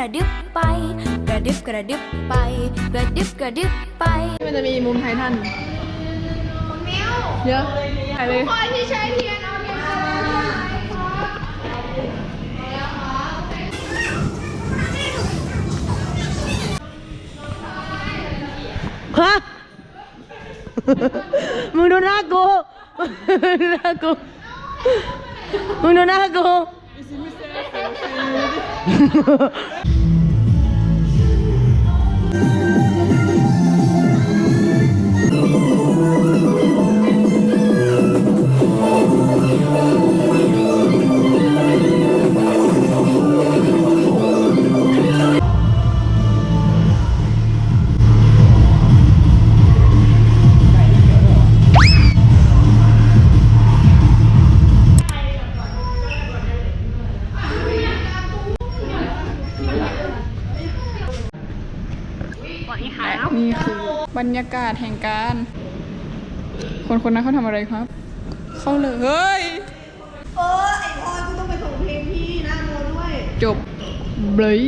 ระดึบไป กระดึบกระดึบไป กระดึบกระดึบไป มันจะมีมุมไททันเยอะไปเลยฮะมึงดูหน้ากูมึงดูหน้ากูมึงดูหน้ากู นี่ บรรยากาศแห่งการ คนคนนั้นเขาทำอะไรครับ เข้าเลยเฮ้ย เออไอพรกูต้องไปส่งเพลงพี่นะโมด้วยจบเบลย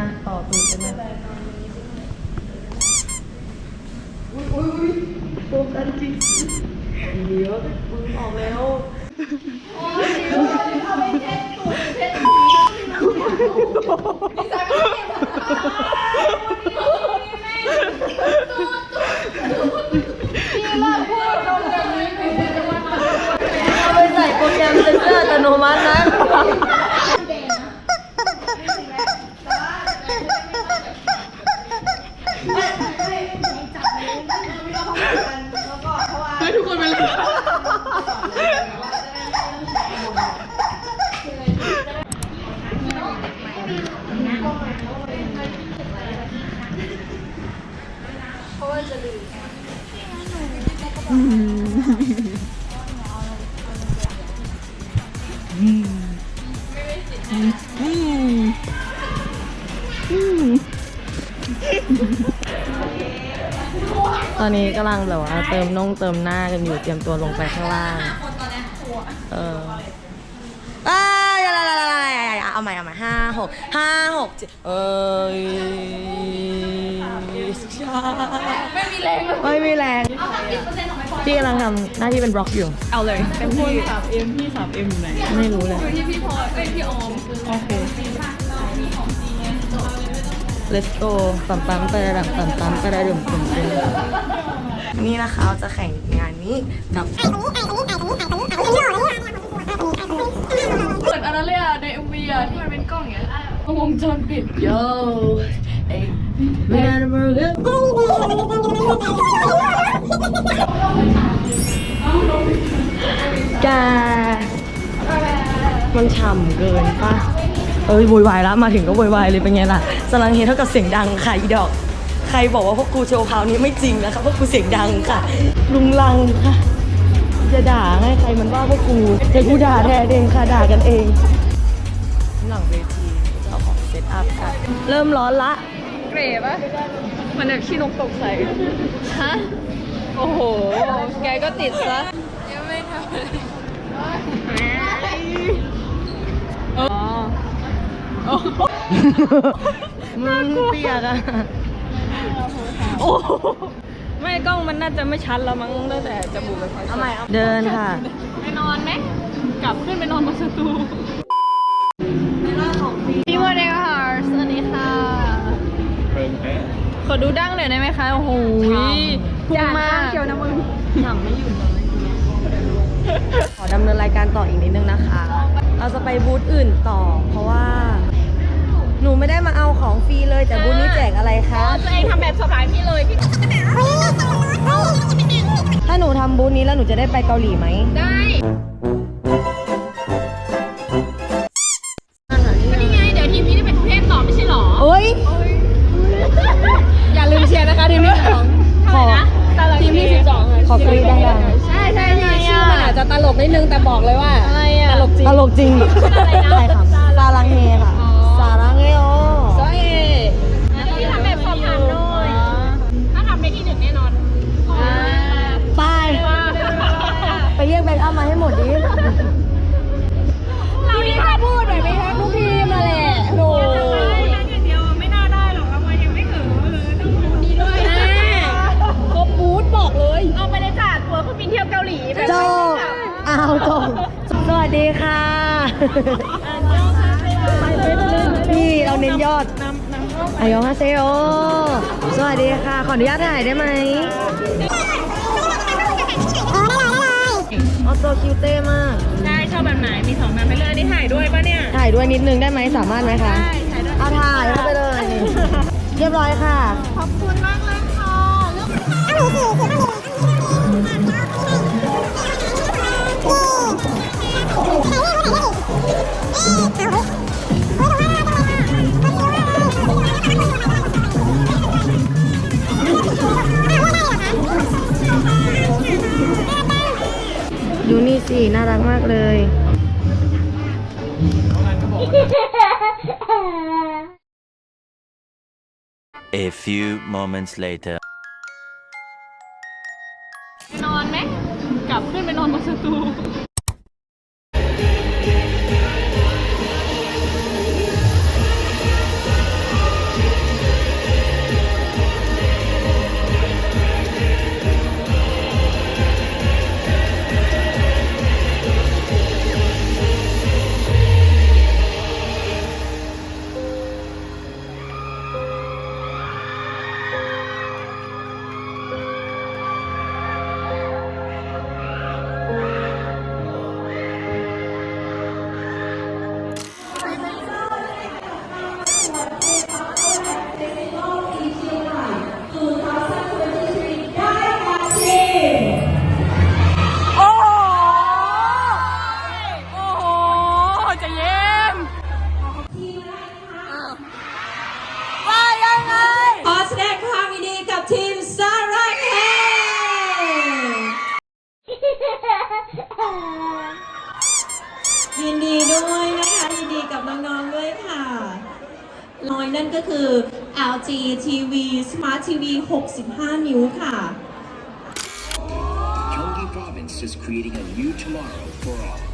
มาต่อตูดกันนะไปใส่โปรแก รม ตอนนี้กำลังแบบว่าเติมน่องเติมหน้ากันอยู่เตรียมตัวลงไปข้างล่าง เอออ้ายอะไรๆๆๆเอาใหม่เอาใหม่ห้าหกห้าหกเจ็ดเอ้ยไม่มีแรงไม่มีแรงพี่กำลังทำหน้าที่เป็นบล็อกอยู่ เอาเลยเต็มที่สามเอ็มพี่สามเอ็มอยู่ไหน ไม่รู้เลยที่พี่พอเอ้ยพี่ออม โอเค let's go ปั๊มปั๊มไประดับปั๊มปั๊มไประดับปั๊มปั๊มนี่นะคะเราจะแข่งงานนี้กับเหมือนอันนั้นเลยอะในเอ็มวีอะที่มันเป็นกล้องอย่างเงี้ยวงจรปิด Yo hey man burger แกมันฉ่ำเกินป่ะ เอ้ยโวยวายแล้วมาถึงก็โวยวายเลยเป็นไงล่ะสลังเฮเท่ากับเสียงดังค่ะอีดอก ใครบอกว่าพวกกูโชว์คราวนี้ไม่จริงนะคะพวกกูเสียงดังค่ะ ลุงลังค่ะจะด่าให้ใครมันว่าพวกกูแต่กูด่าแทนเองค่ะด่ากันเองหลังเวทีเอาของเซตอัพกันเริ่มร้อนละเกรปะมันแบบขี้นกตกใส่ฮะโอ้โห แกก็ติดซะยังไม่ทำเลยอ๋อโอ้โห มึงเปียกอะโอ้โหไม่กล้องมันน่าจะไม่ชัดแล้วมั้งตั้งแต่จมูกไปเอาใหม่เอาเดินค่ะ ไปนอนไหมกลับขึ้นไปนอนบนสตูพี่โมเดลค่ะสวัสดีค่ะขอดูดั้งหน่อยได้ไหมคะ โอ้โหพุ่งมากเขียวนะมึงทำไม่หยุดเลยขอดำเนินรายการต่ออีกนิดนึงนะคะ เราจะไปบูธอื่นต่อ เพราะว่า หนูไม่ได้มาเอาของฟรีเลยแต่บูธนี้แจกอะไรคะ ตัวเองทำแบบสบายพี่เลยพี่ถ้าหนูทำบูธนี้แล้วหนูจะได้ไปเกาหลีไหมได้นี่ไงเดี๋ยวทีมนี้ได้เป็นประเภทต่อไม่ใช่หรอเอ้ยอย่าลืมเชียร์นะคะทีมที่สองขอทีมที่สิบสองขอกรี๊ดดังใช่ใช่ใช่ชื่อมันอาจจะตลกนิดนึงแต่บอกเลยว่า อะไรอะตลกจริงตลกจริง พี่เราเน้นยอดอายองฮาเซโอสวัสดีค่ะ ขออนุญาตถ่ายได้ไหมออโตคิวเต้มากได้ชอบแบบไหน มีสองแบบให้เลือกอันนี้ถ่ายด้วยปะเนี่ย ถ่ายด้วยนิดนึงได้ไหมสามารถไหมคะ ได้ ถ่ายด้วยเอาถ่ายเข้าไปเลย เรียบร้อยค่ะ ขอบคุณมาก สิ น่ารักมากเลย A few moments later. ไปนอนไหม กลับขึ้นไปนอนบนสตู น้อยนั่นก็คือ LG TV Smart TV 65 นิ้วค่ะ Gyeonggi Province is creating a new tomorrow for all.